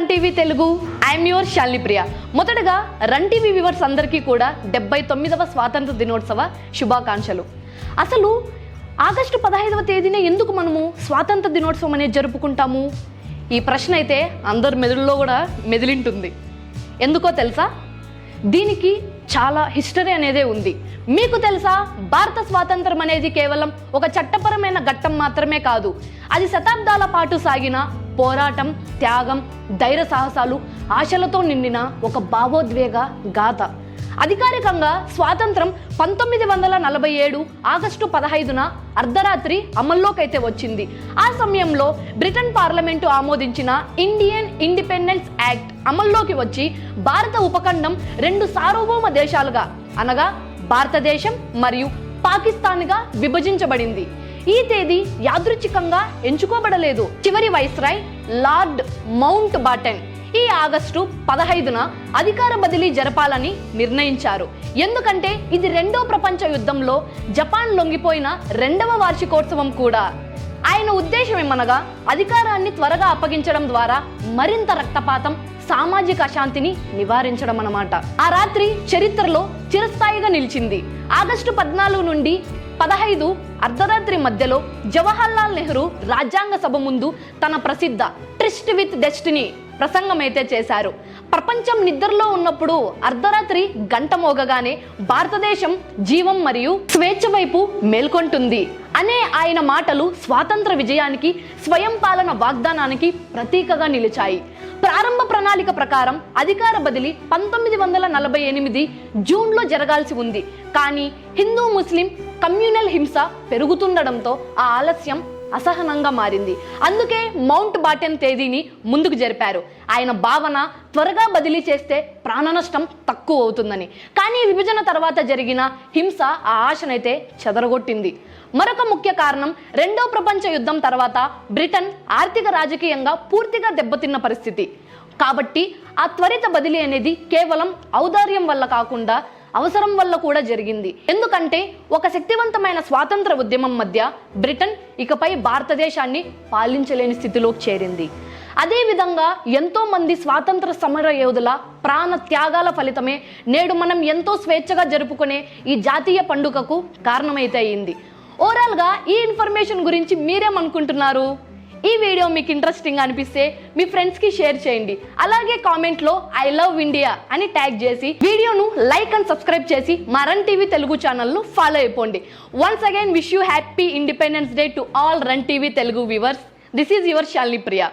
Run TV Telugu. I'm your Shalini Priya. మొదటగా run TV viewers అందరికీ కూడా డెబ్బై తొమ్మిదవ స్వాతంత్ర దినోత్సవ శుభాకాంక్షలు. అసలు ఆగస్టు పదహైదవ తేదీన ఎందుకు మనము స్వాతంత్ర దినోత్సవం అనేది జరుపుకుంటాము? ఈ ప్రశ్న అయితే అందరి మెదడులో కూడా మెదిలింటుంది. ఎందుకో తెలుసా? దీనికి చాలా హిస్టరీ అనేదే ఉంది. మీకు తెలుసా? భారత స్వాతంత్రం అనేది కేవలం ఒక చట్టపరమైన ఘట్టం మాత్రమే కాదు. అది శతాబ్దాల పాటు సాగిన పోరాటం త్యాగం ధైర్య సాహసాలు ఆశలతో నిండిన ఒక భావోద్వేగ గాథ. అధికారికంగా స్వాతంత్రం పంతొమ్మిది వందల నలభై ఏడు ఆగస్టు పదహైదున అర్ధరాత్రి అమల్లోకైతే వచ్చింది. ఆ సమయంలో బ్రిటన్ పార్లమెంటు ఆమోదించిన ఇండియన్ ఇండిపెండెన్స్ యాక్ట్ అమల్లోకి వచ్చి భారత ఉపఖండం రెండు సార్వభౌమ దేశాలుగా అనగా భారతదేశం మరియు పాకిస్తాన్గా విభజించబడింది. ఈ తేదీ యాదృచ్ఛికంగా ఎంచుకోబడలేదు. చివరి వైస్రాయ్ లార్డ్ మౌంట్ బాటన్. ఈ ఆగస్టు పదహైదున అధికార బదిలీ జరపాలని నిర్ణయించారు. ఎందుకంటే ఇది రెండో ప్రపంచ యుద్ధంలో జపాన్ లొంగిపోయిన రెండవ వార్షికోత్సవం కూడా. ఆయన ఉద్దేశం ఏమనగా అధికారాన్ని త్వరగా అప్పగించడం ద్వారా మరింత రక్తపాతం సామాజిక అశాంతిని నివారించడం అన్నమాట ఆ రాత్రి చరిత్రలో చిరస్థాయిగా నిలిచింది. ఆగస్టు పద్నాలుగు నుండి పదహైదు అర్ధరాత్రి మధ్యలో జవహర్లాల్ నెహ్రూ రాజ్యాంగ సభ ముందు తన ప్రసిద్ధ ట్రిస్ట్ విత్ డెస్టినీ ప్రసంగం అయితే చేశారు. ప్రపంచం నిద్రలో ఉన్నప్పుడు అర్ధరాత్రి గంట మోగగానే భారతదేశం జీవం మరియు స్వేచ్ఛ వైపు మేల్కొంటుంది అనే ఆయన మాటలు స్వాతంత్ర విజయానికి స్వయం పాలన వాగ్దానానికి ప్రతీకగా నిలిచాయి. ప్రారంభ ప్రణాళిక ప్రకారం అధికార బదిలీ పంతొమ్మిది వందల నలభై ఎనిమిది జూన్లో జరగాల్సి ఉంది. కానీ హిందూ ముస్లిం కమ్యూనల్ హింస పెరుగుతుండడంతో ఆ ఆలస్యం అసహనంగా మారింది. అందుకే మౌంట్ బాటెన్ తేదీని ముందుకు జరిపారు. ఆయన భావన త్వరగా బదిలీ చేస్తే ప్రాణ నష్టం తక్కువ అవుతుందని కానీ విభజన తర్వాత జరిగిన హింస ఆ ఆశనైతే చెదరగొట్టింది. మరొక ముఖ్య కారణం రెండో ప్రపంచ యుద్ధం తర్వాత బ్రిటన్ ఆర్థిక రాజకీయంగా పూర్తిగా దెబ్బతిన్న పరిస్థితి. కాబట్టి ఆ త్వరిత బదిలీ అనేది కేవలం ఔదార్యం వల్ల కాకుండా అవసరం వల్ల కూడా జరిగింది. ఎందుకంటే ఒక శక్తివంతమైన స్వాతంత్ర ఉద్యమం మధ్య బ్రిటన్ ఇకపై భారతదేశాన్ని పాలించలేని స్థితిలోకి చేరింది. అదేవిధంగా ఎంతో మంది స్వాతంత్ర సమర యోధుల ప్రాణ త్యాగాల ఫలితమే నేడు మనం ఎంతో స్వేచ్ఛగా జరుపుకునే ఈ జాతీయ పండుగకు కారణమైతే అయింది. ఓవరాల్గా ఈ ఇన్ఫర్మేషన్ గురించి మీరేమనుకుంటున్నారు? ఈ వీడియో మీకు ఇంట్రెస్టింగ్ అనిపిస్తే మీ ఫ్రెండ్స్కి షేర్ చేయండి. అలాగే కామెంట్లో ఐ లవ్ ఇండియా అని ట్యాగ్ చేసి వీడియోను లైక్ అండ్ సబ్స్క్రైబ్ చేసి మా రన్ టీవీ తెలుగు ఛానల్ను ఫాలో అయిపోండి. Once again wish you happy independence day to all run TV Telugu viewers this is your Shalini Priya